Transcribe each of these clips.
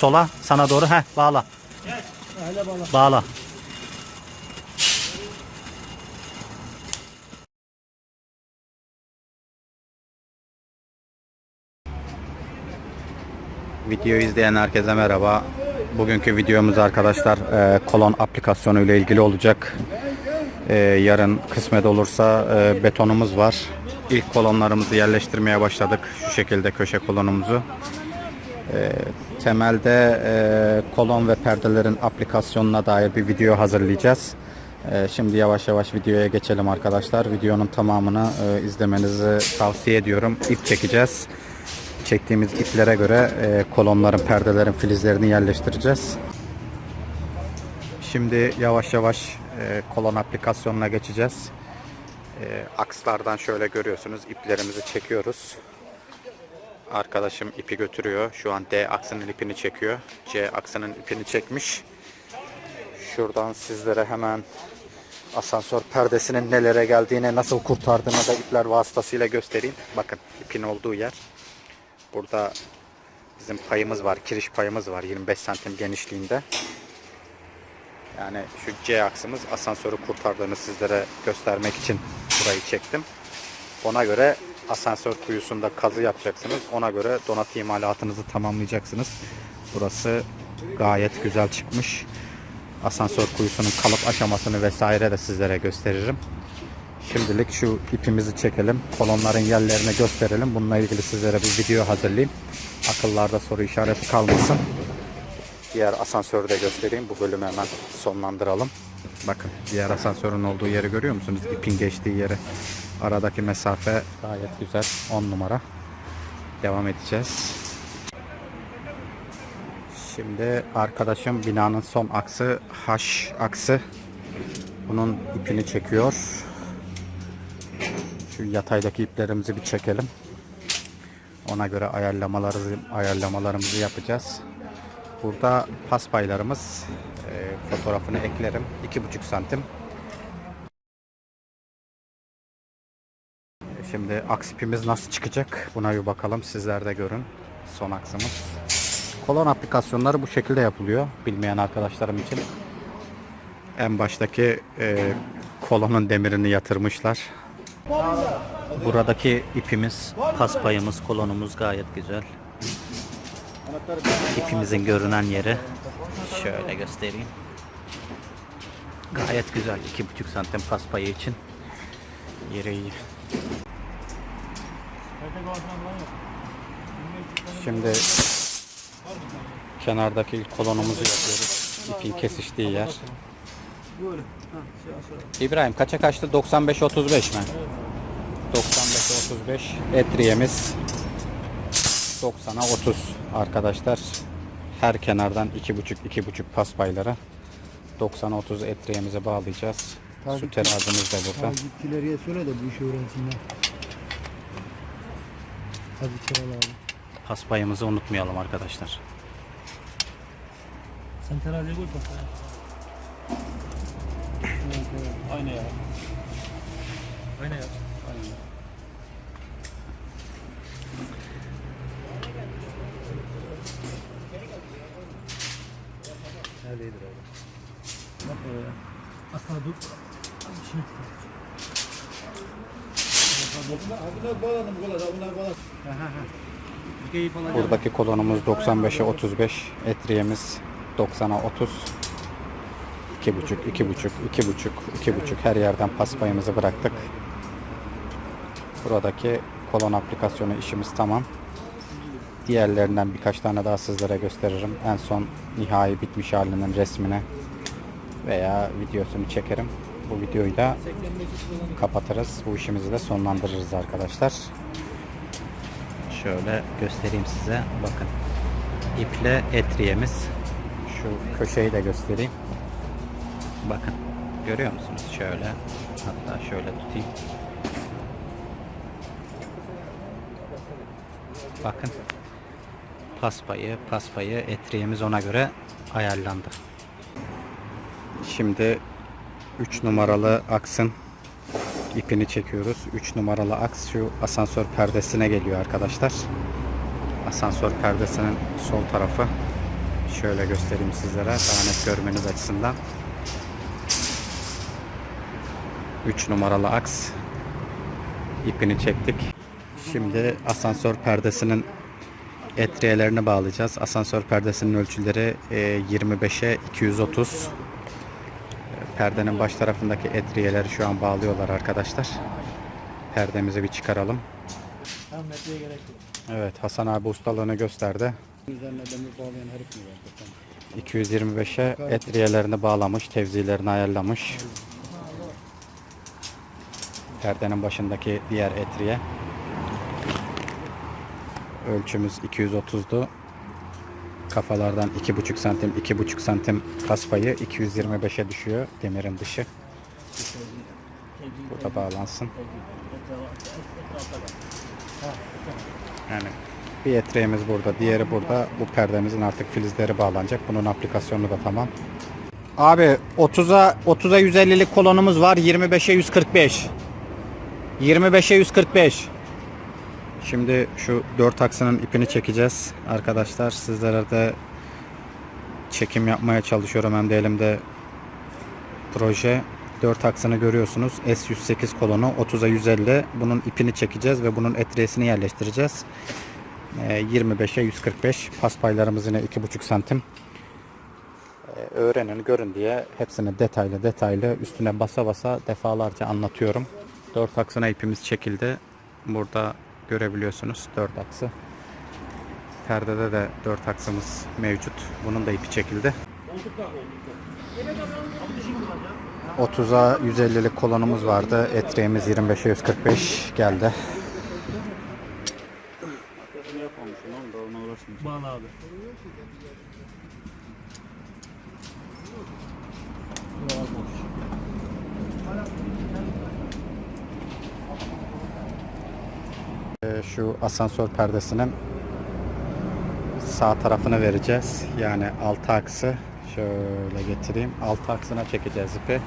sola sana doğru. Heh bağla. Bağla. Videoyu izleyen herkese merhaba. Bugünkü videomuz arkadaşlar e, kolon aplikasyonu ile ilgili olacak. E, yarın kısmet olursa e, betonumuz var. İlk kolonlarımızı yerleştirmeye başladık. Şu şekilde köşe kolonumuzu. E, temelde e, kolon ve perdelerin aplikasyonuna dair bir video hazırlayacağız. E, şimdi yavaş yavaş videoya geçelim arkadaşlar. Videonun tamamını e, izlemenizi tavsiye ediyorum. İp çekeceğiz çektiğimiz iplere göre e, kolonların, perdelerin filizlerini yerleştireceğiz. Şimdi yavaş yavaş kolon aplikasyonuna geçeceğiz. Akslardan şöyle görüyorsunuz iplerimizi çekiyoruz. Arkadaşım ipi götürüyor. Şu an D aksının ipini çekiyor. C aksının ipini çekmiş. Şuradan sizlere hemen asansör perdesinin nelere geldiğine nasıl kurtardığını da ipler vasıtasıyla göstereyim. Bakın ipin olduğu yer. Burada bizim payımız var, kiriş payımız var 25 santim genişliğinde. Yani şu C aksımız asansörü kurtardığını sizlere göstermek için burayı çektim. Ona göre asansör kuyusunda kazı yapacaksınız. Ona göre donat imalatınızı tamamlayacaksınız. Burası gayet güzel çıkmış. Asansör kuyusunun kalıp aşamasını vesaire de sizlere gösteririm. Şimdilik şu ipimizi çekelim. Kolonların yerlerini gösterelim. Bununla ilgili sizlere bir video hazırlayayım. Akıllarda soru işareti kalmasın. Diğer asansörü de göstereyim. Bu bölümü hemen sonlandıralım. Bakın diğer asansörün olduğu yeri görüyor musunuz? İpin geçtiği yeri. Aradaki mesafe gayet güzel. 10 numara. Devam edeceğiz. Şimdi arkadaşım binanın son aksı H aksı. Bunun ipini çekiyor. Şu yataydaki iplerimizi bir çekelim. Ona göre ayarlamaları ayarlamalarımızı yapacağız. Burada paspaylarımız e, fotoğrafını eklerim. 2,5 santim. Şimdi aks ipimiz nasıl çıkacak? Buna bir bakalım. Sizler de görün. Son aksımız. Kolon aplikasyonları bu şekilde yapılıyor. Bilmeyen arkadaşlarım için. En baştaki e, kolonun demirini yatırmışlar. Buradaki ipimiz, paspayımız, kolonumuz gayet güzel. İpimizin görünen yeri şöyle göstereyim. Gayet güzel. 2,5 santim paspayı için. Yeri iyi. Şimdi kenardaki ilk kolonumuzu yapıyoruz. İpin kesiştiği yer. İbrahim kaça kaçtı? 95-35 mi? 95-35 etriyemiz 90'a 30 arkadaşlar. Her kenardan 2,5-2,5 paspaylara 90'a 30 etriyemize bağlayacağız. Su terazimiz de burada. Takipçileriye söyle de bu işi öğrensinler. Hadi Kemal abi. Paspayımızı unutmayalım arkadaşlar. Sen teraziye koy bak. Aynı ya. Aynı ya. Aynı. Neredeydir abi? Bak oraya. Aslında dur. Bir şey. Bunlar bağladım kolay, bunlar bağladım. Buradaki kolonumuz 95'e 35, etriyemiz 90'a 30. 2,5, 2,5, 2,5, 2,5 her yerden paspayımızı bıraktık. Buradaki kolon aplikasyonu işimiz tamam. Diğerlerinden birkaç tane daha sizlere gösteririm. En son nihai bitmiş halinin resmini veya videosunu çekerim. Bu videoyu da kapatırız. Bu işimizi de sonlandırırız arkadaşlar. Şöyle göstereyim size. Bakın. İple etriyemiz. Şu köşeyi de göstereyim. Bakın. Görüyor musunuz? Şöyle. Hatta şöyle tutayım. Bakın. Paspayı, paspayı, etriyemiz ona göre ayarlandı. Şimdi 3 numaralı aksın ipini çekiyoruz. 3 numaralı aks şu asansör perdesine geliyor arkadaşlar. Asansör perdesinin sol tarafı. Şöyle göstereyim sizlere daha net görmeniz açısından. 3 numaralı aks ipini çektik. Şimdi asansör perdesinin etriyelerini bağlayacağız. Asansör perdesinin ölçüleri e, 25'e 230. Perdenin baş tarafındaki etriyeleri şu an bağlıyorlar arkadaşlar. Perdemizi bir çıkaralım. Evet Hasan abi ustalığını gösterdi. Üzerine demir bağlayan herif mi var? 225'e etriyelerini bağlamış, tevzilerini ayarlamış. Perdenin başındaki diğer etriye. Ölçümüz 230'du. Kafalardan 2,5 santim, 2,5 santim kaspayı 225'e düşüyor demirin dışı. Bu da bağlansın. Yani bir etriğimiz burada, diğeri burada. Bu perdemizin artık filizleri bağlanacak. Bunun aplikasyonu da tamam. Abi 30'a 30'a 150'lik kolonumuz var. 25'e 145. 25'e 145. Şimdi şu 4 aksının ipini çekeceğiz arkadaşlar. Sizlere de çekim yapmaya çalışıyorum hem de elimde proje 4 aksını görüyorsunuz. S108 kolonu 30'a 150. Bunun ipini çekeceğiz ve bunun etriyesini yerleştireceğiz. Ee, 25'e 145. Paspaylarımız yine 2,5 santim. Ee, Öğrenin, görün diye hepsini detaylı detaylı üstüne basa basa defalarca anlatıyorum. 4 aksına ipimiz çekildi. Burada görebiliyorsunuz 4 aksı. Perdede de 4 aksımız mevcut. Bunun da ipi çekildi. 30'a 150'lik kolonumuz vardı. Etriğimiz 25'e 145 geldi. Bağla abi. Ee, Şu asansör perdesinin sağ tarafını vereceğiz. Yani altı aksı şöyle getireyim. Altı aksına çekeceğiz ipi.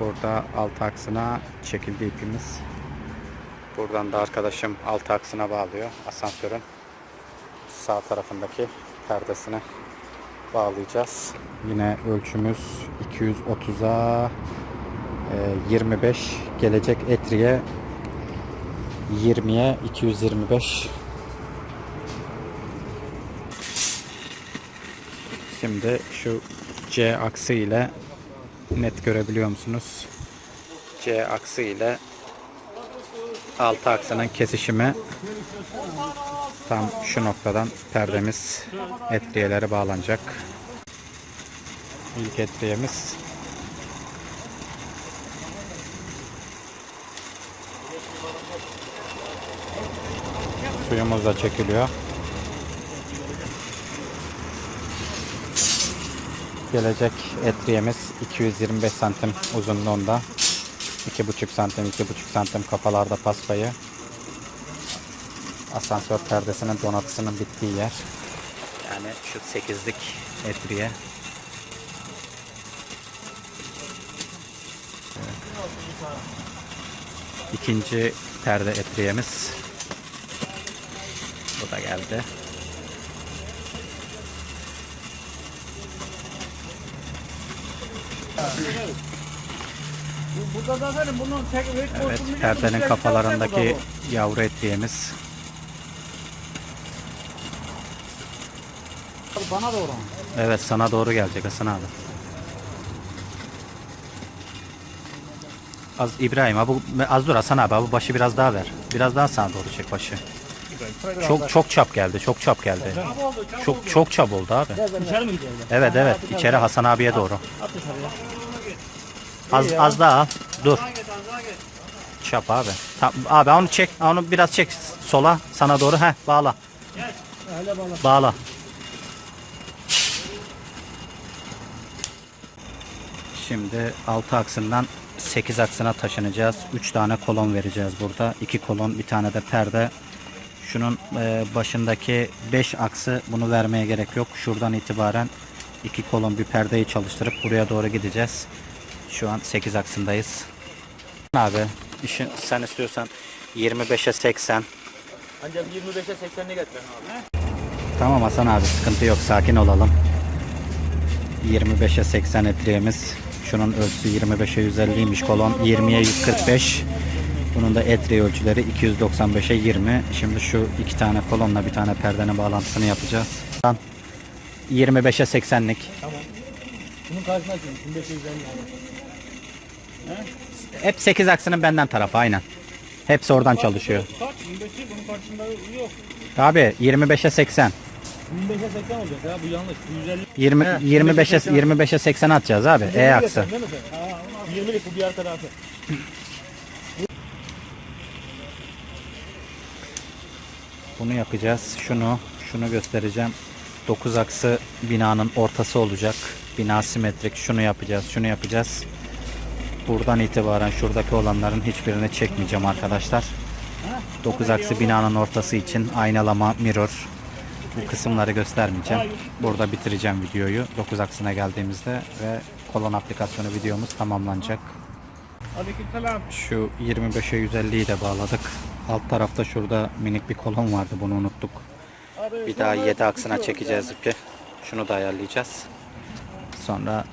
Burada altı aksına çekildi ipimiz. Buradan da arkadaşım altı aksına bağlıyor asansörün sağ tarafındaki perdesine bağlayacağız. Yine ölçümüz 230'a e, 25 gelecek etriye 20'ye 225 Şimdi şu C aksı ile net görebiliyor musunuz? C aksı ile altı aksının kesişimi tam şu noktadan perdemiz etriyeleri bağlanacak. İlk etriyemiz Suyumuz da çekiliyor. Gelecek etriyemiz 225 santim uzunluğunda. 2,5 santim, 2,5 santim kafalarda paspayı. Asansör perdesinin donatısının bittiği yer. Yani şu 8'lik etriye. Evet. İkinci perde etriyemiz. Bu da geldi. Evet, perdenin kafalarındaki yavru etriğimiz. Bana doğru. Evet, sana doğru gelecek Hasan abi. Az İbrahim abi, az dur Hasan abi, bu başı biraz daha ver. Biraz daha sana doğru çek başı. Çok çok çap geldi, çok çap geldi. Çok çok çap oldu abi. İçeri mi gideceğiz? Evet evet, içeri Hasan abiye doğru. At dışarıya. Az az daha al. Dur. Çap abi. Tam, abi onu çek. Onu biraz çek sola sana doğru. Heh bağla. Öyle bağla. Bağla. Şimdi 6 aksından 8 aksına taşınacağız. 3 tane kolon vereceğiz burada. 2 kolon, bir tane de perde. Şunun e, başındaki 5 aksı bunu vermeye gerek yok. Şuradan itibaren 2 kolon bir perdeyi çalıştırıp buraya doğru gideceğiz. Şu an 8 aksındayız. Abi işin sen istiyorsan 25'e 80 Ancak 25'e 80'ine getirin abi. Tamam Hasan abi sıkıntı yok sakin olalım. 25'e 80 etriğimiz. Şunun ölçüsü 25'e 150'ymiş kolon. 20'ye 145. Bunun da etriği ölçüleri 295'e 20. Şimdi şu iki tane kolonla bir tane perdenin bağlantısını yapacağız. 25'e 80'lik. Bunun karşısına açıyorum. 1550 yani. Hep 8 aksının benden tarafı aynen. Hepsi oradan çalışıyor. Kaç? 25'i bunun karşısında yok. Abi 25'e 80. 25'e 80 olacak ya bu yanlış. Bu 150. 20 25'e 25'e 80 atacağız abi. E aksı. Değil mi sen? Ha, 20'lik bu diğer tarafı. Bunu yapacağız. Şunu, şunu göstereceğim. 9 aksı binanın ortası olacak. Bina simetrik. Şunu yapacağız, şunu yapacağız. Buradan itibaren şuradaki olanların hiçbirini çekmeyeceğim arkadaşlar. 9 aksı binanın ortası için aynalama, mirror. Bu kısımları göstermeyeceğim. Burada bitireceğim videoyu. 9 aksına geldiğimizde ve kolon aplikasyonu videomuz tamamlanacak. Aleykümselam. Şu 25'e 150'yi de bağladık. Alt tarafta şurada minik bir kolon vardı bunu unuttuk. Bir daha 7 aksına çekeceğiz ipi. Şunu da ayarlayacağız. Sonra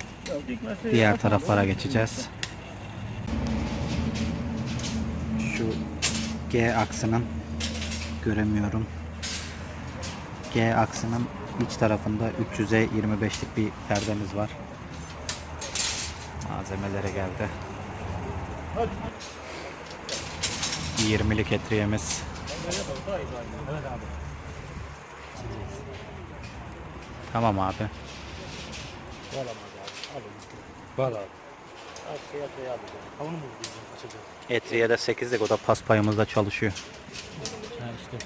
diğer taraflara geçeceğiz. Şu G aksının göremiyorum. G aksının iç tarafında 300'e 25'lik bir perdemiz var. Malzemelere geldi. 20'lik etriyemiz. Tamam abi. Var abi. Az şey yap şey yapacağım. Havunu mu diyeceğim açacağım. Etriye de 8'lik o da pas payımızda çalışıyor. Ha işte.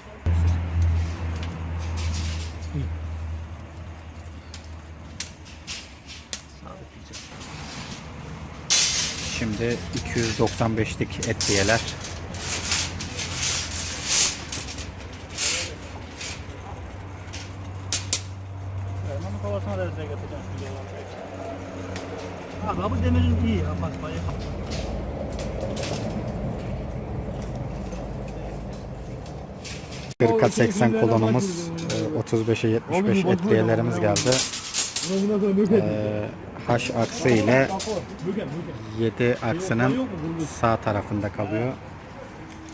Şimdi 295'lik etriyeler. Elmanın kovasına da destek atacağım. Abi bu demirin iyi ya. Bak bayağı. Kırka 80 kolonumuz, e, 35'e 75 etriyelerimiz geldi. E, H aksı ile 7 aksının sağ tarafında kalıyor.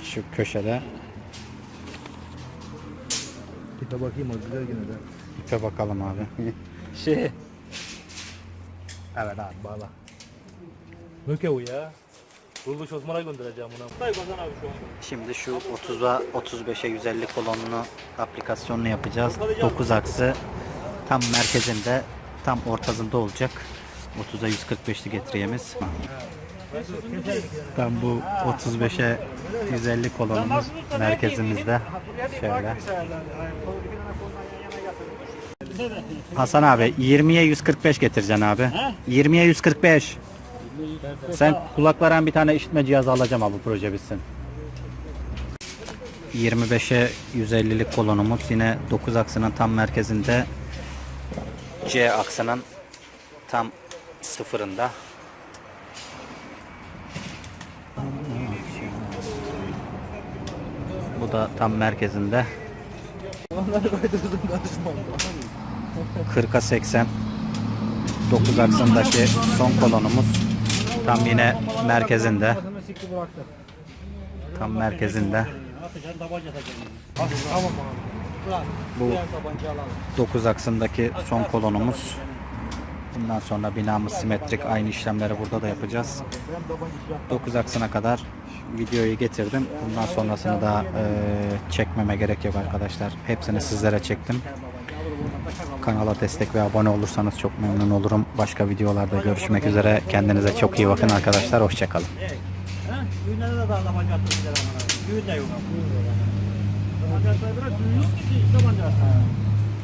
Şu köşede. Tipe bakayım o güzel yine de. İpe bakalım abi. Şey. Evet abi bağla. Möke o ya. Kuruluş Osman'a göndereceğim buna. Şimdi şu 30'a 35'e 150 kolonunu aplikasyonunu yapacağız. 9 aksı tam merkezinde tam ortasında olacak. 30'a 145'lik getiriyemiz. Tam bu 35'e 150 kolonumuz merkezimizde. Şöyle. Hasan abi 20'ye 145 getireceksin abi. 20'ye 145. Sen kulaklara bir tane işitme cihazı alacağım abi bu proje bitsin. 25'e 150'lik kolonumuz yine 9 aksının tam merkezinde C aksının tam sıfırında. Bu da tam merkezinde. 40'a 80 9 aksındaki son kolonumuz tam yine merkezinde. Tam merkezinde. Bu Diğer tabanca alalım. 9 aksındaki son kolonumuz. Bundan sonra binamız simetrik. Aynı işlemleri burada da yapacağız. 9 aksına kadar videoyu getirdim. Bundan sonrasını da e, çekmeme gerek yok arkadaşlar. Hepsini sizlere çektim. Kanala destek ve abone olursanız çok memnun olurum. Başka videolarda görüşmek üzere. Kendinize çok iyi bakın arkadaşlar. Hoşçakalın. Düğünlere.